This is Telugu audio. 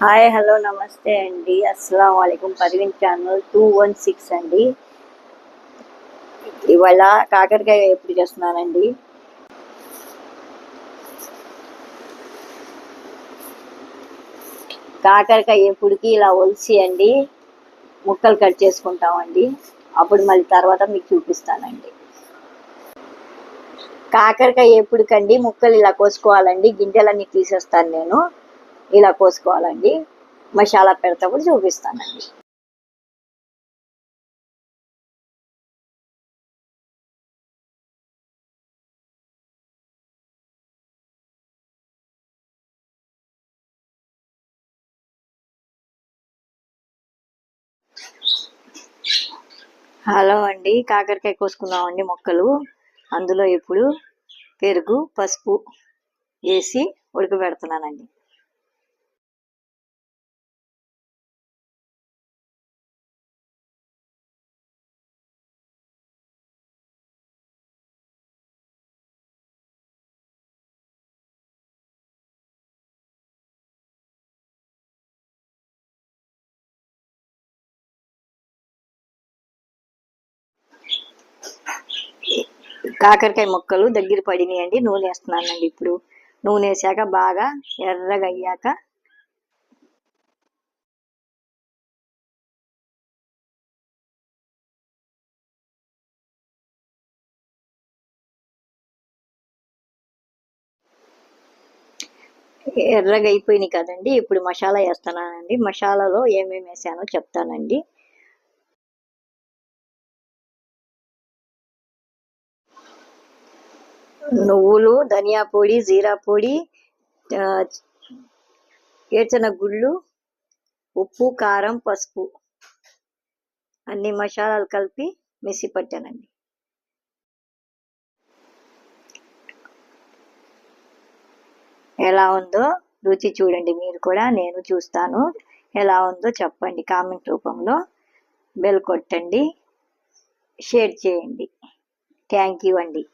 హాయ్ హలో నమస్తే అండి. అస్సలం వాలేకుమ్ Parveen channel two one six అండి. ఇవాళ కాకరకాయ ఎప్పుడు చేస్తున్నానండి కాకరకాయ ఎప్పుడుకి ఇలా ఒలిసి అండి ముక్కలు కట్ చేసుకుంటామండి. అప్పుడు మళ్ళీ తర్వాత మీకు చూపిస్తానండి. కాకరకాయ ఎప్పుడుకండి? ముక్కలు ఇలా కోసుకోవాలండి. గింజలన్నీ తీసేస్తాను నేను. ఇలా కోసుకోవాలండి. మసాలా పెడతాప్పుడు చూపిస్తానండి. హలో అండి. కాకరకాయ కోసుకుందామండి మొక్కలు. అందులో ఇప్పుడు పెరుగు పసుపు వేసి ఉడకబెడుతున్నానండి. కాకరకాయ ముక్కలు దగ్గర పడినాయండి నూనె వేస్తున్నానండి ఇప్పుడు. నూనె వేసాక బాగా ఎర్రగా అయ్యాక ఎర్రగా అయిపోయినాయి కదండి. ఇప్పుడు మసాలా వేస్తున్నానండి. మసాలాలో ఏమేమి వేసానో చెప్తానండి. నువ్వులు ధనియా పొడి జీరా పొడి ఏడ్చిన గుళ్ళు ఉప్పు కారం పసుపు అన్ని మసాలాలు కలిపి మిసి పట్టానండి. ఎలా ఉందో రుచి చూడండి మీరు కూడా నేను చూస్తాను. ఎలా ఉందో చెప్పండి కామెంట్ రూపంలో. బెల్ కొట్టండి షేర్ చేయండి. థ్యాంక్ యూ అండి.